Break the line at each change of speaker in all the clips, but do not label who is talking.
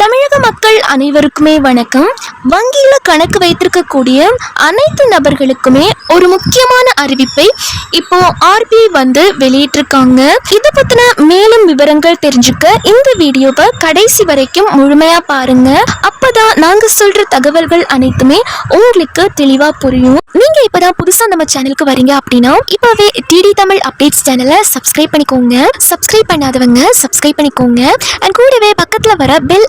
தமிழக மக்கள் அனைவருக்குமே வணக்கம். வங்கியில் கணக்கு வைத்திருக்கக்கூடிய அனைத்து நபர்களுக்குமே ஒரு முக்கியமான அறிவிப்பை இப்போ ஆர்பிஐ வந்து வெளியிட்டிருக்காங்க. இதை பற்றின மேலும் விவரங்கள் தெரிஞ்சுக்க இந்த வீடியோவை கடைசி வரைக்கும் முழுமையாக பாருங்க. அப்போதான் நாங்கள் சொல்கிற தகவல்கள் அனைத்துமே உங்களுக்கு தெளிவாக புரியும். நீங்கள் இப்போ தான் புதுசாக நம்ம சேனலுக்கு வரீங்க அப்படின்னா இப்போவே டிடி தமிழ் அப்டேட்ஸ் சேனலை சப்ஸ்கிரைப் பண்ணிக்கோங்க. சப்ஸ்கிரைப் பண்ணாதவங்க சப்ஸ்கிரைப் பண்ணிக்கோங்க. அண்ட் கூடவே பக்கத்தில் வர பெல்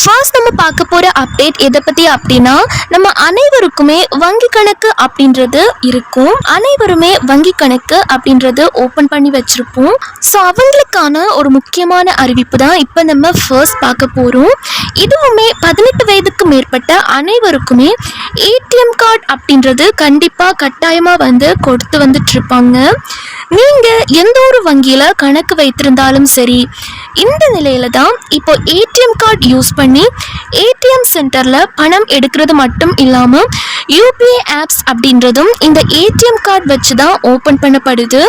ஃபர்ஸ்ட் நம்ம பார்க்க போகிற அப்டேட் எதை பற்றி அப்படின்னா நம்ம அனைவருக்குமே வங்கி கணக்கு அப்படின்றது இருக்கும். அனைவருமே வங்கி கணக்கு அப்படின்றது ஓப்பன் பண்ணி வச்சுருப்போம். ஸோ அவங்களுக்கான ஒரு முக்கியமான அறிவிப்பு தான் இப்போ நம்ம ஃபர்ஸ்ட் பார்க்க போகிறோம் இதுவுமே பதினெட்டு வயதுக்கு மேற்பட்ட அனைவருக்குமே ஏடிஎம் கார்டு அப்படின்றது கண்டிப்பாக கட்டாயமாக வந்து கொடுத்து வந்துட்டு இருப்பாங்க. நீங்கள் எந்த ஒரு வங்கியில் கணக்கு வைத்திருந்தாலும் சரி இந்த நிலையில தான் இப்போ ஏடிஎம் கார்டு யூஸ் பண்ணி ஏடிஎம் சென்டரில் பணம் எடுக்கிறது மட்டும் இல்லாமல் யூபிஐ ஆப்ஸ் அப்படின்றதும் இந்த ஏடிஎம் கார்டு வச்சு தான் ஓப்பன் பண்ணப்படுது.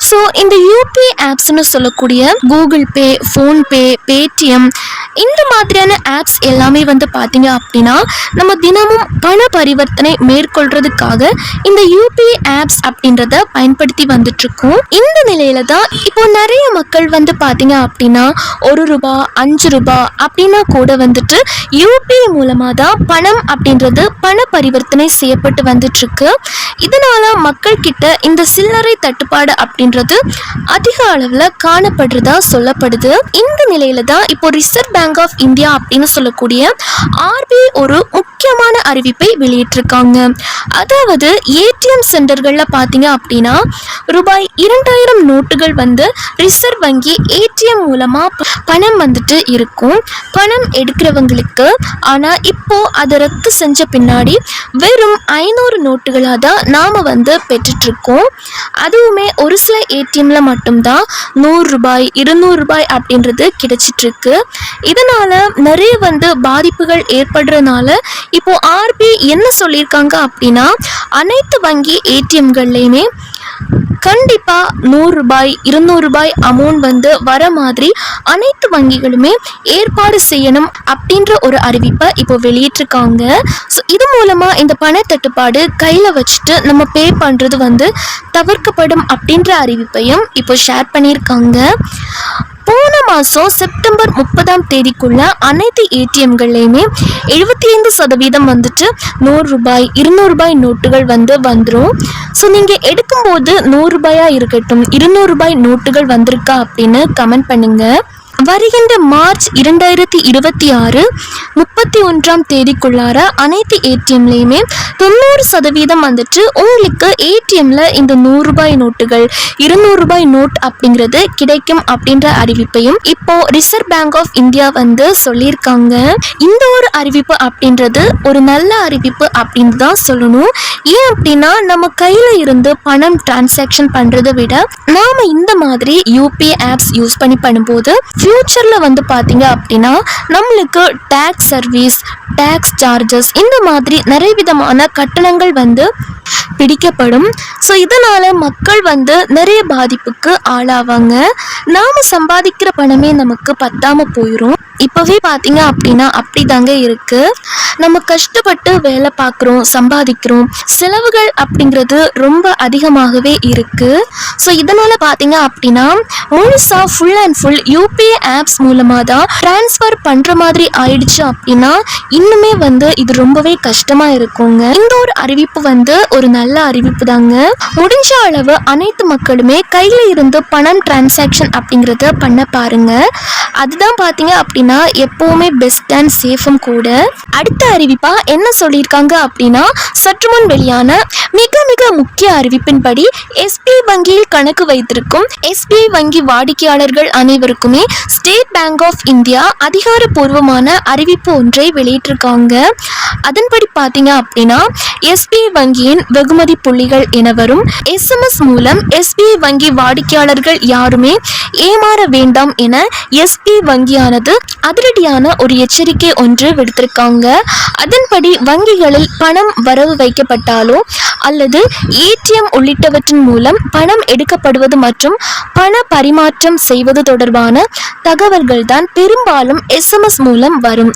ஸோ இந்த யூபிஐ ஆப்ஸ்னு சொல்லக்கூடிய கூகுள் பே ஃபோன்பே பேடிஎம் இந்த மாதிரியான ஆப்ஸ் எல்லாமே வந்து பார்த்தீங்க அப்படின்னா நம்ம தினமும் பண பரிவர்த்தனை மேற்கொள்றதுக்காக இந்த யூபிஐ ஆப்ஸ் அப்படின்றத பயன்படுத்தி வந்துட்டுருக்கோம். இந்த நிலையில தான் இப்போ நிறைய மக்கள் வந்து பார்த்தீங்க அப்படின்னா ஒரு ரூபா அஞ்சு ரூபா அப்படின்னா கூட வந்துட்டு யூபிஐ மூலமாக தான் பணம் அப்படின்றது பண பரிவர்த்தனை செய்யப்பட்டு வந்துட்டுருக்கு. இதனால் மக்கள்கிட்ட மக்கள் கிட்ட இந்த சில்லறை தட்டுப்பாடு அப்படின்றது அதிக அளவில் காணப்படுறதா சொல்லப்படுது. இந்த நிலையில தான் இப்போ ரிசர்வ் பேங்க் ஆஃப் இந்தியா அப்படின்னு சொல்லக்கூடிய ஆர்பிஐ ஒரு முக்கியமான அறிவிப்பை வெளியிட்டிருக்காங்க. அதாவது ஏடிஎம் சென்டர்களில் பார்த்தீங்க அப்படின்னா ரூபாய் இரண்டாயிரம் நோட்டுகள் வந்து ரிசர்வ் வங்கி ஏடிஎம் மூலமாக பணம் வந்துட்டு இருக்கும். பணம் எடுக்கிறவங்களுக்கு ஆனால் இப்போ அதை ரத்து செஞ்ச பின்னாடி வெறும் ஐநூறு நோட்டுகளாக தான் நாம் வந்து பெற்றுட்ருக்கோம் அதுவுமே ஒரு சில ஏடிஎம்மில் மட்டும்தான் நூறுரூபாய் இருநூறுபாய் இருநூறு ரூபாய் அப்படின்றது கிடைச்சிட்ருக்கு இதனால் நிறைய வந்து பாதிப்புகள் ஏற்படுறதுனால இப்போ ஆர்பிஐ என்ன சொல்லியிருக்காங்க அப்படின்னா அனைத்து வங்கி ஏடிஎம்கள்லையுமே கண்டிப்பாக நூறு ரூபாய் இருநூறு ரூபாய் அமௌண்ட் வந்து வர மாதிரி அனைத்து வங்கிகளுமே ஏற்பாடு செய்யணும் அப்படின்ற ஒரு அறிவிப்பை இப்போ வெளியிட்டிருக்காங்க. ஸோ இது மூலமாக இந்த பணத்தட்டுப்பாடு கையில் வச்சுட்டு நம்ம பே பண்ணுறது வந்து தவிர்க்கப்படும் அப்படின்ற அறிவிப்பையும் இப்போ ஷேர் பண்ணியிருக்காங்க. போன மாதம் செப்டம்பர் முப்பதாம் தேதிக்குள்ள அனைத்து ஏடிஎம்கள்லையுமே எழுபத்தி ஐந்து சதவீதம் வந்துட்டு நூறு ரூபாய் இருநூறு ரூபாய் நோட்டுகள் வந்து வந்துடும் ஸோ நீங்கள் எடுக்கும்போது நூறுரூபாயாக இருக்கட்டும் இருநூறுபாய் நோட்டுகள் வந்திருக்கா அப்படின்னு கமெண்ட் பண்ணுங்கள் வருகின்ற மார்ச் இரண்டாயிரத்தி இருபத்தி ஆறு முப்பத்தி ஒன்றாம் தேதிக்குள்ளார அனைத்து ஏடிஎம்லேயுமே தொண்ணூறு சதவீதம் வந்துட்டு உங்களுக்கு ஏடிஎம்ல இந்த நூறுரூபாய் நோட்டுகள் இருநூறுபாய் நோட் அப்படிங்கிறது கிடைக்கும் அப்படின்ற அறிவிப்பையும் இப்போ ரிசர்வ் பேங்க் ஆஃப் இந்தியா வந்து சொல்லியிருக்காங்க. இந்த ஒரு அறிவிப்பு அப்படின்றது ஒரு நல்ல அறிவிப்பு அப்படின்னு தான் சொல்லணும். ஏன் அப்படின்னா நம்ம கையில இருந்து பணம் டிரான்சாக்ஷன் பண்றதை விட நாம இந்த மாதிரி யூபிஐ ஆப்ஸ் யூஸ் பண்ணி பண்ணும்போது ஃப்யூச்சரில் வந்து பார்த்தீங்க அப்படின்னா நம்மளுக்கு டேக்ஸ் சர்வீஸ் டேக்ஸ் சார்ஜஸ் இந்த மாதிரி நிறைய விதமான கட்டணங்கள் வந்து பிடிக்கப்படும். ஸோ இதனால் மக்கள் வந்து நிறைய பாதிப்புக்கு ஆளாவாங்க. நாம் சம்பாதிக்கிற பணமே நமக்கு பத்தாமல் போயிடும் இப்போவே பார்த்தீங்க அப்படின்னா அப்படி தாங்க இருக்கு. நம்ம கஷ்டப்பட்டு வேலை பார்க்குறோம் சம்பாதிக்கிறோம். செலவுகள் அப்படிங்கிறது ரொம்ப அதிகமாகவே இருக்குது ஸோ இதனால் பார்த்தீங்க அப்படின்னா முழுசாக full and full UPI apps மூலமாக தான் ட்ரான்ஸ்ஃபர் பண்ணுற மாதிரி ஆயிடுச்சு அப்படின்னா இன்னுமே வந்து இது ரொம்பவே கஷ்டமாக இருக்குங்க. இந்த ஒரு அறிவிப்பு வந்து ஒரு நல்ல அறிவிப்பு தாங்க முடிஞ்ச அளவு அனைத்து மக்களுமே கையில் இருந்து பணம் டிரான்சாக்ஷன் அப்படிங்கிறத பண்ண பாருங்க. அதுதான் பார்த்தீங்க அப்படின்னா எப்போவுமே பெஸ்ட் அண்ட் சேஃபும் கூட. அடுத்த அறிவிப்பாக என்ன சொல்லியிருக்காங்க அப்படின்னா சற்று முன் வெளியான மிக மிக முக்கிய அறிவிப்பின்படி எஸ்பிஐ வங்கியில் கணக்கு வைத்திருக்கும் எஸ்பிஐ வங்கி வாடிக்கையாளர்கள் அனைவருக்குமே ஸ்டேட் பேங்க் ஆஃப் இந்தியா அதிகாரப்பூர்வமான அறிவிப்பு ஒன்றை வெளியிட்டிருக்காங்க. அதன்படி பார்த்தீங்க அப்படின்னா எஸ்பிஐ வங்கியின் வெகுமதி புள்ளிகள் என வரும் எஸ்எம்எஸ் மூலம் எஸ்பிஐ வங்கி வாடிக்கையாளர்கள் யாருமே ஏமாற வேண்டாம் என எஸ்பிஐ வங்கியானது அதிரடியான ஒரு எச்சரிக்கை ஒன்று விடுத்திருக்காங்க. அதன்படி வங்கிகளில் பணம் வரவு வைக்கப்பட்டாலோ அல்லது ஏடிஎம் உள்ளிட்டவற்றின் மூலம் பணம் எடுக்கப்படுவது மற்றும் பண பரிமாற்றம் செய்வது தொடர்பான தகவல்கள் தான் பெரும்பாலும் எஸ்எம்எஸ் மூலம் வரும்.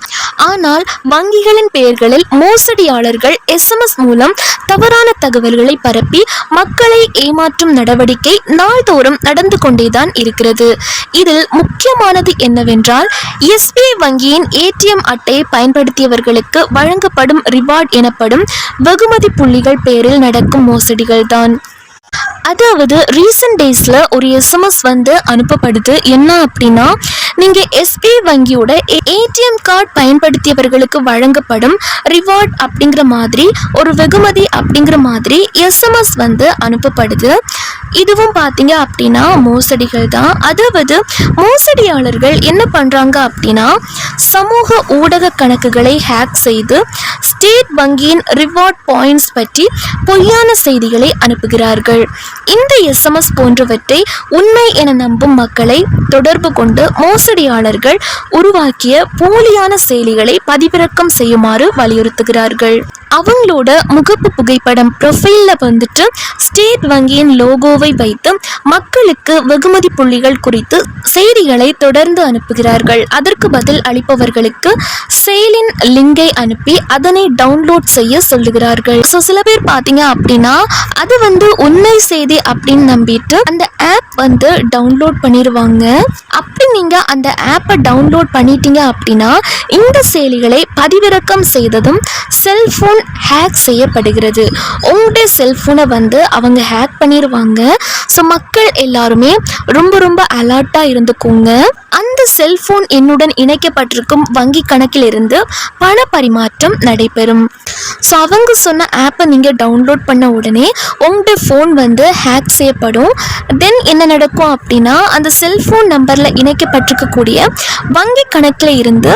ஆனால் வங்கிகளின் பெயர்களில் மோசடியாளர்கள் எஸ்எம்எஸ் மூலம் தவறான தகவல்களை பரப்பி மக்களை ஏமாற்றும் நடவடிக்கை நாள்தோறும் நடந்து கொண்டேதான் இருக்கிறது. இதில் முக்கியமானது என்னவென்றால் எஸ்பிஐ வங்கியின் ஏடிஎம் அட்டையை பயன்படுத்தியவர்களுக்கு வழங்கப்படும் ரிவார்ட் எனப்படும் வெகுமதி புள்ளிகள் பேரில் நடக்கும் மோசடிகள் தான் அதாவது ரீசன்ட் டேஸில் ஒரு எஸ்எம்எஸ் வந்து அனுப்பப்படுது. என்ன அப்படின்னா நீங்கள் எஸ்பிஐ வங்கியோட ஏடிஎம் கார்டு பயன்படுத்தியவர்களுக்கு வழங்கப்படும் ரிவார்ட் அப்படிங்கிற மாதிரி ஒரு வெகுமதி அப்படிங்கிற மாதிரி எஸ்எம்எஸ் வந்து அனுப்பப்படுது. இதுவும் பார்த்தீங்க அப்படின்னா மோசடிகள் தான். அதாவது மோசடியாளர்கள் என்ன பண்ணுறாங்க அப்படின்னா சமூக ஊடக கணக்குகளை ஹேக் செய்து ஸ்டேட் வங்கியின் ரிவார்ட் பாயிண்ட்ஸ் பற்றி பொய்யான செய்திகளை அனுப்புகிறார்கள். இந்த எஸ்எம்எஸ் போன்றவற்றை உண்மை என நம்பும் மக்களை தொடர்பு கொண்டு மோசடியாளர்கள் உருவாக்கிய போலியான செயலிகளை பதிவிறக்கம் செய்யுமாறு வலியுறுத்துகிறார்கள். அவங்களோட முகப்பு புகைப்படம் ப்ரொஃபைலில் வந்துட்டு ஸ்டேட் வங்கியின் லோகோவை வைத்து மக்களுக்கு வெகுமதி புள்ளிகள் குறித்து செய்திகளை தொடர்ந்து அனுப்புகிறார்கள். அதற்கு பதில் அளிப்பவர்களுக்கு செயலின் லிங்கை அனுப்பி அதனை டவுன்லோட் செய்ய சொல்லுகிறார்கள். ஸோ சில பேர் பார்த்தீங்க அப்படின்னா அது வந்து உண்மை செய்தி அப்படின்னு நம்பிட்டு அந்த ஆப் வந்து டவுன்லோட் பண்ணிடுவாங்க அப்படி நீங்கள் அந்த ஆப்பை டவுன்லோட் பண்ணிட்டீங்க அப்படின்னா இந்த செயலிகளை பதிவிறக்கம் செய்ததும் செல்ஃபோன் ஹேக் செய்யப்படுகிறது. உங்களுடைய செல்ஃபோனை வந்து அவங்க ஹேக் பண்ணிடுவாங்க ஸோ மக்கள் எல்லாருமே ரொம்ப ரொம்ப அலர்ட்டாக இருந்துக்கோங்க. அந்த செல்ஃபோன் எண்ணுடன் இணைக்கப்பட்டிருக்கும் வங்கி கணக்கிலிருந்து பண பரிமாற்றம் நடைபெறும். ஸோ அவங்க சொன்ன ஆப்பை நீங்கள் டவுன்லோட் பண்ண உடனே உங்களுடைய ஃபோன் வந்து ஹேக் செய்யப்படும். தென் என்ன நடக்கும் அப்படின்னா அந்த செல்ஃபோன் நம்பரில் இணைக்கப்பட்டிருக்கக்கூடிய வங்கி கணக்கில் இருந்து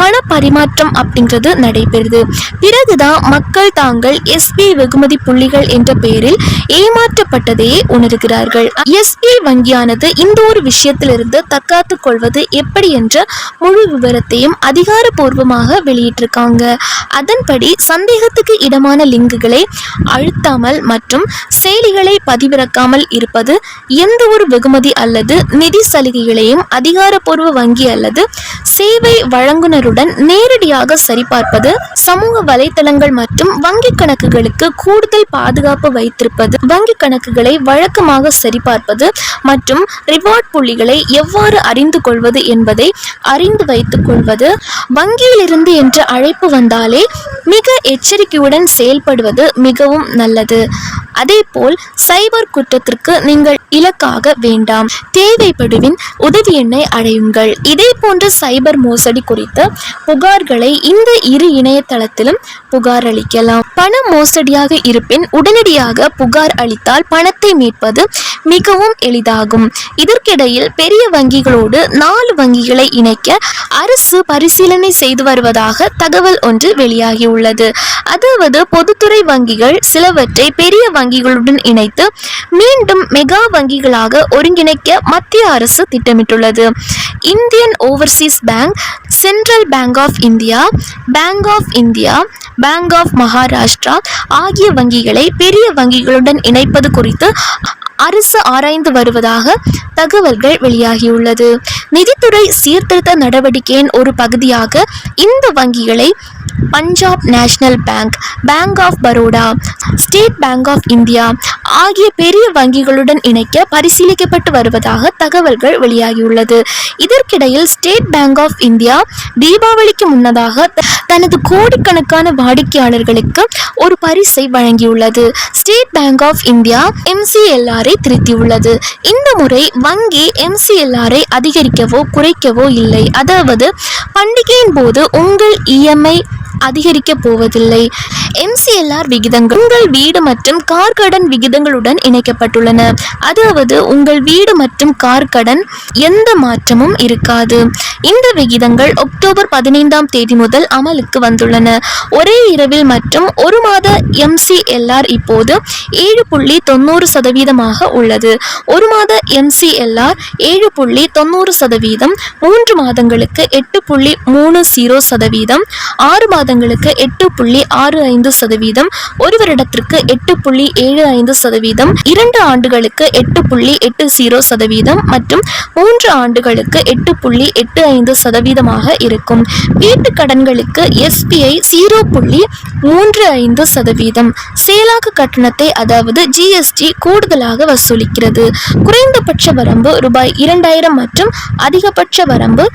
பண பரிமாற்றம் அப்படிங்கிறது நடைபெறுது. பிறகுதான் மக்கள் தாங்கள் எஸ்பிஐ வெகுமதி புள்ளிகள் என்ற பெயரில் ஏமாற்றப்பட்டதையே உணர்கிறார்கள். எஸ்பிஐ வங்கியானது இந்த ஒரு விஷயத்திலிருந்து தற்காத்து கொள்வது எப்படி என்ற முழு விவரத்தையும் அதிகாரப்பூர்வமாக வெளியிட்டிருக்காங்க. அதன்படி சந்தேகத்துக்கு இடமான லிங்குகளை அழுத்தாமல் மற்றும் செயலிகளை பதிவிறக்காமல் இருப்பது எந்த ஒரு வெகுமதி அல்லது நிதி சலுகைகளையும் அதிகாரப்பூர்வ வங்கி அல்லது சேவை வழங்குனருடன் நேரடியாக சரிபார்ப்பது சமூக வலைத்தளங்கள் மற்றும் வங்கி கணக்குகளுக்கு கூடுதல் பாதுகாப்பு வைத்திருப்பது வங்கி கணக்குகளை வழக்கமாக சரிபார்ப்பது மற்றும் ரிவார்ட் புள்ளிகளை எவ்வாறு அறிந்து கொள்வது என்பதை அறிந்து வைத்துக் கொள்வது வங்கியிலிருந்து என்ற அழைப்பு வந்தாலே மிக எச்சரிக்கையுடன் செயல்படுவது மிகவும் நல்லது. அதேபோல் சைபர் குற்றத்திற்கு நீங்கள் இலக்காக வேண்டாம். தேவைப்படுவின் உதவி எண்ணை அடையுங்கள். இதே போன்ற சைபர் மோசடி குறித்த புகார்களை இந்த இரு இணையதளத்திலும் புகார் அளிக்கலாம் பண மோசடியாக இருப்பின் உடனடியாக புகார் அளித்தால் பணத்தை மீட்பது மிகவும் எளிதாகும். இதற்கிடையில் பெரிய வங்கிகளோடு நாலு வங்கிகளை இணைக்க அரசு பரிசீலனை செய்து வருவதாக தகவல் ஒன்று வெளியாகியுள்ளது. அதாவது பொதுத்துறை வங்கிகள் சிலவற்றை பெரிய வங்கிகளுடன் இணைத்து மீண்டும் மெகா வங்கிகளாக ஒருங்கிணைக்க மத்திய அரசு திட்டமிட்டுள்ளது. Indian overseas bank central bank of India bank of India bank of Maharashtra ஆகிய வங்கிகளை பெரிய வங்கிகளுடன் இணைப்பது குறித்து அரசு ஆராய்ந்து வருவதாக தகவல்கள் வெளியாகியுள்ளது. நிதித்துறை சீர்திருத்த நடவடிக்கையின் ஒரு பகுதியாக இந்த வங்கிகளை Punjab national bank bank of Baroda state bank of India ஆகிய பெரிய வங்கிகளுடன் இணைக்க பரிசீலிக்கப்பட்டு வருவதாக தகவல்கள் வெளியாகியுள்ளது. இதற்கிடையில் ஸ்டேட் பேங்க் ஆஃப் இந்தியா தீபாவளிக்கு முன்னதாக த- தனது கோடிக்கணக்கான வாடிக்கையாளர்களுக்கு ஒரு பரிசை வழங்கியுள்ளது. ஸ்டேட் பேங்க் ஆஃப் இந்தியா எம்சிஎல்ஆரை திருத்தியுள்ளது. இந்த முறை வங்கி எம்சிஎல்ஆரை அதிகரிக்கவோ குறைக்கவோ இல்லை. அதாவது பண்டிகையின் போது உங்கள் இஎம்ஐ அதிகரிக்கப் போவதில்லை. எம்சிஎல்ஆர் விகிதங்கள் உங்கள் வீடு மற்றும் கார் கடன் விகிதங்களுடன் இணைக்கப்பட்டுள்ளன. அதாவது உங்கள் வீடு மற்றும் கார் கடன் எந்த மாற்றமும் இருக்காது. இந்த விகிதங்கள் அக்டோபர் பதினைந்தாம் தேதி முதல் அமலுக்கு வந்துள்ளன. ஒரே இரவில் மற்றும் ஒரு மாத எம்சிஎல்ஆர் இப்போது ஏழு புள்ளி தொண்ணூறு சதவீதமாக உள்ளது. ஒரு மாத எம்சிஎல்ஆர் ஏழு புள்ளி தொண்ணூறு சதவீதம் மூன்று மாதங்களுக்கு எட்டு புள்ளி மூணு ஜீரோ சதவீதம் ஆறு மாதங்களுக்கு எட்டு புள்ளி ஆறு ஐந்து ஐந்து சதவீதம் ஒரு வருடத்திற்கு எட்டு புள்ளி ஏழு ஐந்து சதவீதம் இரண்டு ஆண்டுகளுக்கு எட்டு புள்ளி எட்டு ஜீரோ சதவீதம் மற்றும் மூன்று ஆண்டுகளுக்கு எட்டு புள்ளி எட்டு ஐந்து சதவீதமாக இருக்கும். வீட்டு கடன்களுக்கு எஸ்பிஐ ஜீரோ புள்ளி மூன்று ஐந்து சதவீதம். செயலாக்க கட்டணத்தை அதாவது ஜிஎஸ்டி கூடுதலாக வசூலிக்கிறது. குறைந்தபட்ச வரம்பு ரூபாய் இரண்டாயிரம் மற்றும் அதிகபட்ச வரம்பு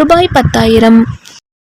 ரூபாய் பத்தாயிரம்.